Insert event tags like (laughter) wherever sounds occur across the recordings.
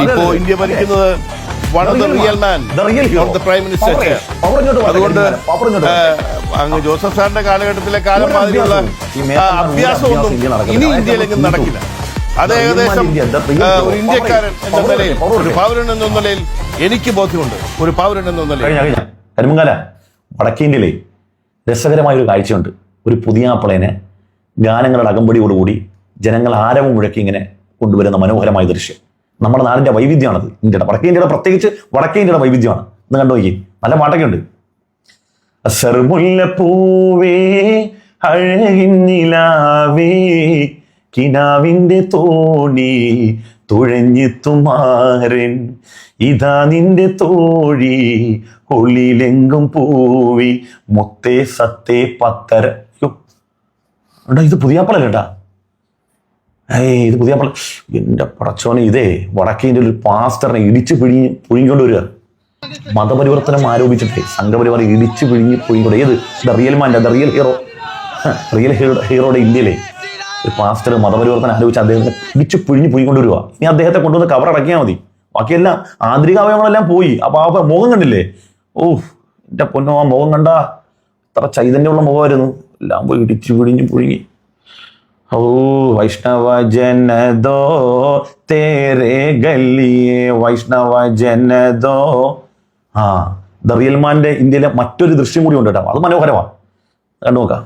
ഇപ്പോ ഇന്ത്യ ഭരിക്കുന്നത് അതുകൊണ്ട് അങ്ങ് ജോസഫ് സാറിന്റെ കാലഘട്ടത്തിലെ കാലം മാതിരിയുള്ള അഭ്യാസമൊന്നും. ഇനി ഇന്ത്യയിലെങ്കിലും നടക്കില്ല. അത് ഏകദേശം. ഒരു ഇന്ത്യക്കാരൻ എന്ന നിലയിൽ ഒരു പൗരൻ എന്ന നിലയിൽ എനിക്ക് ബോധ്യമുണ്ട്. ഒരു പൗരൻ എന്ന നിലയിൽ. കഴിഞ്ഞ കഴിഞ്ഞ. കരിമങ്കാല വടക്കേ ഇന്ത്യയിലെ രസകരമായ ഒരു കാഴ്ചയുണ്ട്. ഒരു പുതിയ ആപ്പിളേനെ ഗാനങ്ങളുടെ അകമ്പടിയോടുകൂടി ജനങ്ങൾ ആരവം മുഴക്കി ഇങ്ങനെ കൊണ്ടുവരുന്ന മനോഹരമായ ദൃശ്യം. നമ്മുടെ നാടിന്റെ വൈവിധ്യമാണത്. ഇന്ത്യയുടെ വടക്കേ ഇന്ത്യയുടെ പ്രത്യേകിച്ച് വടക്കേ ഇന്ത്യയുടെ വൈവിധ്യമാണ്. ഇന്ന് കണ്ടു നോക്കി നല്ല പാട്ടൊക്കെ ഉണ്ട് പൂവേ അഴകിന്നിലാവേ കിനാവിന്റെ തോണി തുഴഞ്ഞെത്തുമാരൻ. ഇതാ നിന്റെ തോഴി ഉള്ളിലെങ്കും പൂവി മുത്തേ സത്തേ പത്തര. ഇത് പുതിയാപ്പളല്ലേ ഏട്ടാ ഏയ് ഇത് പുതിയാപ്പള എന്റെ പടച്ചോനെ ഇതേ വടക്കേന്റെ ഒരു പാസ്റ്ററിനെ ഇടിച്ച് പിഴിഞ്ഞ് പുഴിഞ്ഞുകൊണ്ട് വരിക. മതപരിവർത്തനം ആരോപിച്ചിട്ട് സംഘപരിവാർ ഇടിച്ച് പിഴിഞ്ഞ് പുഴിഞ്ഞുകൊണ്ട് ഏത്? The real മാന്റെ the real hero. Real hero ഹീറോയുടെ ഇന്ത്യയിലെ ഒരു പാസ്റ്റർ മതപരിവർത്തനം ആരോപിച്ച് അദ്ദേഹത്തെ ഇടിച്ച് പിഴിഞ്ഞ് പുഴിഞ്ഞുകൊണ്ട് വരിക. ഇനി അദ്ദേഹത്തെ കൊണ്ടുവന്ന് കവർ അടക്കിയാൽ മതി. ബാക്കിയെല്ലാം ആന്തരിക അവയവങ്ങളെല്ലാം പോയി. അപ്പൊ ആ മുഖം കണ്ടില്ലേ? ഓ എന്റെ പൊന്നോ ആ മുഖം കണ്ട. ഇത്ര ചൈതന്യമുള്ള മുഖമായിരുന്നു. എല്ലാം പോയി ഇടിച്ച് പിഴിഞ്ഞ് പുഴുങ്ങി. വൈഷ്ണവ ജനദോ തേരെ ഗല്ലിയെ വൈഷ്ണവ ജനദോ ആ ദ റിയൽ മാന്റെ ഇന്ത്യയിലെ മറ്റൊരു ദൃശ്യം കൂടി ഉണ്ട് കേട്ടോ അത് മനോഹരമാണ്. കണ്ടു നോക്കാം.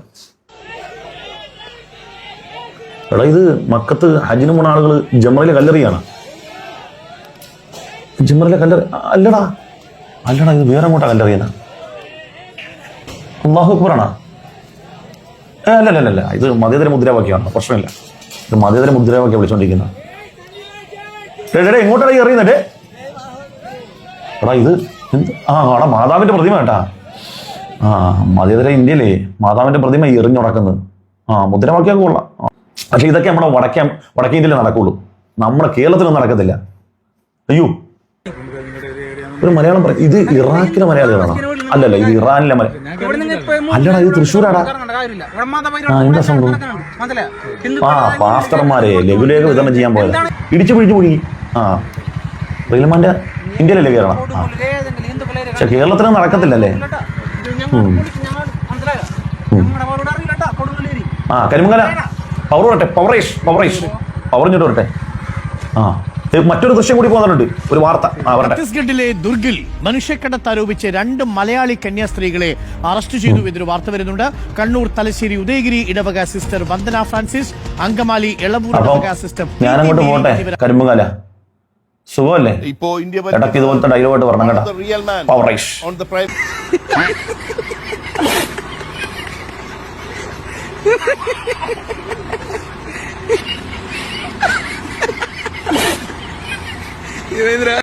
എടാ ഇത് മക്കത്ത് ഹജിന് പോണ ആളുകൾ ജമറിലെ കല്ലറിയാണ്. ജമറിലെ കല്ലറി അല്ലടാ. അല്ലടാ ഇത് വേറെ അങ്ങോട്ടാ കല്ലറിയാണ് അള്ളാഹു അക്ബറാണോ? അല്ല അല്ല അല്ല, ഇത് മതേതര മുദ്രാവാക്യമാണ്. പ്രശ്നമില്ല. ഇത് മതേതര മുദ്രാവാക്യം വിളിച്ചോണ്ടിരിക്കുന്നത് എങ്ങോട്ടാണ് ഈ എടാ ഇത് എന്ത്? ആ എടാ മാതാവിന്റെ പ്രതിമ കേട്ടാ. ആ മതേതര ഇന്ത്യയിലേ മാതാവിന്റെ പ്രതിമ എറിഞ്ഞുടക്കുന്നത് ആ മുദ്രാവാക്യമൊക്കെ കൊള്ളാം. പക്ഷെ ഇതൊക്കെ നമ്മുടെ വടക്കേ വടക്കേ ഇന്ത്യയിലേ നടക്കുള്ളൂ. നമ്മുടെ കേരളത്തിലൊന്നും നടക്കത്തില്ല. അയ്യോ. ഒരു മലയാളം പറ ഇത് ഇറാഖിലെ മലയാളികളാണോ? അല്ലല്ല ഇത് ഇറാനിലെ മല അല്ലടാ ഇത് തൃശ്ശൂരാടാ. ആ, എന്താ സംഭവം? ആ പാസ്റ്റർമാരെ ലഘുലേഖ വിതരണം ചെയ്യാൻ പോയത്. ഇടിച്ചു പിടിച്ചു കുഴുങ്ങി ആ. റീൽമാന്റെ ഇന്ത്യയിലല്ലേ കേരളം ആ. പക്ഷെ കേരളത്തിൽ നടക്കത്തില്ലല്ലേ? ആ കരിമംഗല. പവർ വരട്ടെ പവറേഷ് പവറേഷ് പവർ ഇങ്ങോട്ട് വരട്ടെ. ആ. മറ്റൊരു ദൃശ്യം കൂടി പോകുന്നുണ്ട്. ഒരു വാർത്ത. ഛത്തീസ്ഗഡിലെ ദുർഗിൽ മനുഷ്യക്കടത്ത് ആരോപിച്ച് രണ്ട് മലയാളി കന്യാസ്ത്രീകളെ അറസ്റ്റ് ചെയ്തു എന്നൊരു വാർത്ത വരുന്നുണ്ട്. കണ്ണൂർ തലശ്ശേരി ഉദയഗിരി ഇടവക സിസ്റ്റർ വന്ദന ഫ്രാൻസിസ് അങ്കമാലി എളവൂർ ഇടവക സിസ്റ്റർ പി. ഞാനങ്ങോട്ട്. പോട്ടെ? കരിമ്പുകാല. സുഖമല്ലേ? ഇപ്പോ ഇന്ത്യ ഇടയ്ക്ക് ഇതുപോലത്തെ ഡയലോഗായിട്ട് പറഞ്ഞു കേട്ടോ. On the (laughs) இவேந்திரா